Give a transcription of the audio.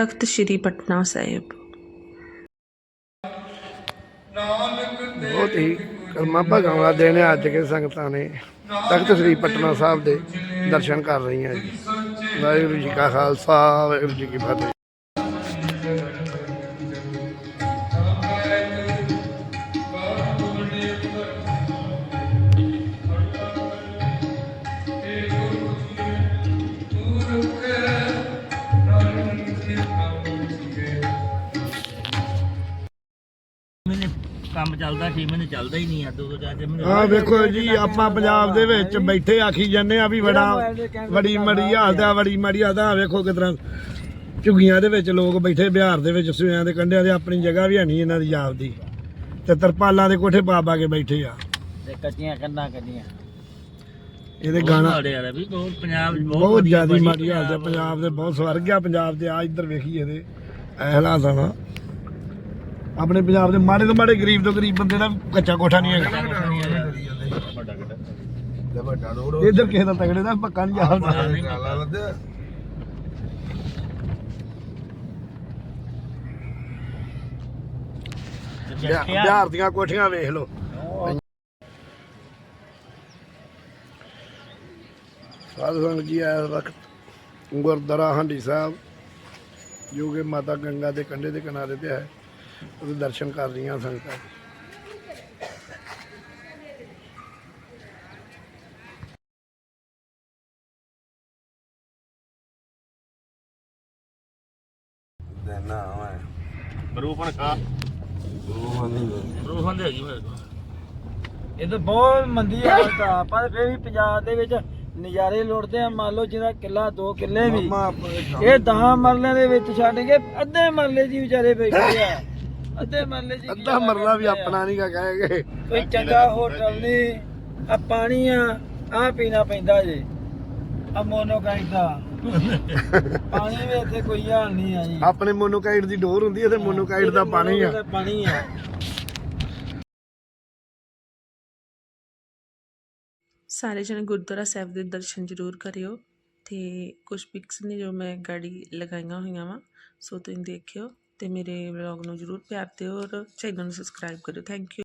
ਤਖਤ ਸ੍ਰੀ ਪਟਨਾ ਸਾਹਿਬ। ਬਹੁਤ ਹੀ ਕਰਮਾ ਭਾਗਾਂ ਵਾਲਾ ਦਿਨ ਅੱਜ ਕੇ ਸੰਗਤਾਂ ਨੇ ਤਖਤ ਸ੍ਰੀ ਪਟਨਾ ਸਾਹਿਬ ਦੇ ਦਰਸ਼ਨ ਕਰ ਰਹੀਆਂ ਜੀ। ਵਾਹਿਗੁਰੂ ਜੀ ਕਾ ਖਾਲਸਾ, ਵਾਹਿਗੁਰੂ ਜੀ ਕੀ ਫਤਿਹ। ਕੰਮ ਚੱਲਦਾ 6 ਮਹੀਨੇ ਚੱਲਦਾ ਹੀ ਨਹੀਂ ਆ ਦੋ ਦੋ ਚਾਰ ਚਾਰ ਮਹੀਨੇ ਆ ਵੇਖੋ ਜੀ ਆਪਾਂ ਪੰਜਾਬ ਦੇ ਵਿੱਚ ਬੈਠੇ ਆਖੀ ਜਾਂਦੇ ਆ ਵੀ ਬੜਾ ਬੜੀ ਮੜੀ ਹਾਲਤ ਆ ਬੜੀ ਮਾੜੀ ਹਾਲਤ ਆ ਵੇਖੋ ਕਿਤਨਾ ਝੁੱਗੀਆਂ ਦੇ ਵਿੱਚ ਲੋਕ ਬੈਠੇ ਬਿਹਾਰ ਦੇ ਵਿੱਚ ਸੂਆਂ ਦੇ ਕੰਢਿਆਂ ਦੇ ਆਪਣੀ ਜਗ੍ਹਾ ਵੀ ਹੈ ਨਹੀਂ ਇਹਨਾਂ ਦੀ ਆਪ ਦੀ। ਤੇ ਤਰਪਾਲਾਂ ਦੇ ਕੋਠੇ ਪਾ ਪਾ ਕੇ ਬੈਠੇ ਆ। ਤੇ ਕੱਚੀਆਂ ਕੰਨਾਂ ਕੱਢੀਆਂ। ਇਹਦੇ ਗਾਣਾ ਵੀ ਬਹੁਤ ਪੰਜਾਬ 'ਚ ਬਹੁਤ ਵਧੀਆ ਜ਼ਿਆਦਾ ਮਾੜੀ ਹਾਲਤ ਹੈ ਪੰਜਾਬ। ਦੇ ਬਹੁਤ ਸਵਰਗ ਆ ਪੰਜਾਬ ਦੇ ਆ ਇੱਧਰ ਵੇਖੀ ਇਹਦੇ। ਇਹ ਹਾਲਾਤ ਆ ਨਾ। ਆਪਣੇ ਪੰਜਾਬ ਦੇ ਮਾੜੇ ਤੋਂ ਮਾੜੇ ਗਰੀਬ ਤੋਂ ਗਰੀਬ ਬੰਦੇ ਦਾ ਕੱਚਾ ਕੋਠਾ ਨਹੀਂ ਹੈਗਾ। ਇੱਧਰ ਕਿਸੇ ਦਾ ਤਗੜੇ ਦਾ ਪੱਕਾ ਨਹੀਂ ਜਾਂਦਾ ਬਿਹਾ- ਬਿਹਾਰ ਦੀਆਂ ਕੋਠੀਆਂ ਵੇਖ ਲਓ। ਸਾਧ ਸੰਗਤ ਜੀ ਇਸ ਵਕਤ? ਗੁਰਦੁਆਰਾ ਹੰਡੀ ਸਾਹਿਬ ਜੋ ਕਿ ਮਾਤਾ ਗੰਗਾ ਦੇ ਕੰਢੇ ਦੇ ਕਿਨਾਰੇ ਤੇ ਹੈ। ਉਹਦੇ ਦਰਸ਼ਨ ਕਰ ਰਹੀਆਂ ਸੰਗਤਾਂ ਰੂਪਨ ਖਾ। ਰੂਹਾਂ ਦੇ ਹੈਗੀ ਮੇਰੇ ਕੋਲ। ਇਹ ਤਾਂ ਬਹੁਤ ਮੰਦੀ ਹਾਲਤ ਆ। ਪਰ ਫਿਰ ਵੀ ਪੰਜਾਬ ਦੇ ਵਿੱਚ ਨਜ਼ਾਰੇ ਲੁੱਟਦੇ ਆ। ਮੰਨ ਲਓ ਜਿਹਦਾ ਕਿੱਲਾ ਦੋ ਕਿੱਲੇ ਵੀ। ਇਹ 10 ਮਰਲਿਆਂ ਦੇ ਵਿੱਚ ਛੱਡ ਕੇ ਅੱਧੇ ਮਰਲੇ ਜੀ ਵਿਚਾਰੇ ਬੈਠੇ ਆ। ਅੱਧੇ ਮਰਲੇ ਜੀ ਅੱਧਾ ਮਰਲਾ ਵੀ ਆਪਣਾ ਨਹੀਂ ਗਾ ਕਹੇਗੇ ਕੋਈ ਚੰਗਾ ਹੋਟਲ ਨਹੀਂ ਆ ਪਾਣੀ ਆ ਆ ਪੀਣਾ ਪੈਂਦਾ ਜੇ। ਆ ਮੋਨੋਕਾਈਟ ਦਾ। ਪਾਣੀ ਵੀ ਇੱਥੇ ਕੋਈ ਹਾਲ ਨਹੀਂ ਆ ਜੀ। ਆਪਣੇ ਮੋਨੋਕਾਈਟ ਦੀ ਡੋਰ ਹੁੰਦੀ ਹੈ ਤੇ ਮੋਨੋਕਾਈਟ ਦਾ ਪਾਣੀ ਆ। ਪਾਣੀ ਆ। ਸਾਰੇ ਜਣੇ ਗੁਰਦੁਆਰਾ ਸਾਹਿਬ ਦੇ ਦਰਸ਼ਨ ਜ਼ਰੂਰ ਕਰਿਓ ਤੇ ਕੁਝ ਪਿਕਸ ਨੇ ਜੋ ਮੈਂ ਗਾੜੀ ਲਗਾਈਆਂ ਹੋਈਆਂ ਵਾ ਸੋ ਤੁਸੀਂ ਦੇਖਿਓ। ਅਤੇ ਮੇਰੇ ਵਲੋਗ ਨੂੰ ਜ਼ਰੂਰ ਪਿਆਰ ਦਿਓ ਔਰ ਚੈਨਲ ਨੂੰ ਸਬਸਕ੍ਰਾਈਬ ਕਰਿਓ। Thank you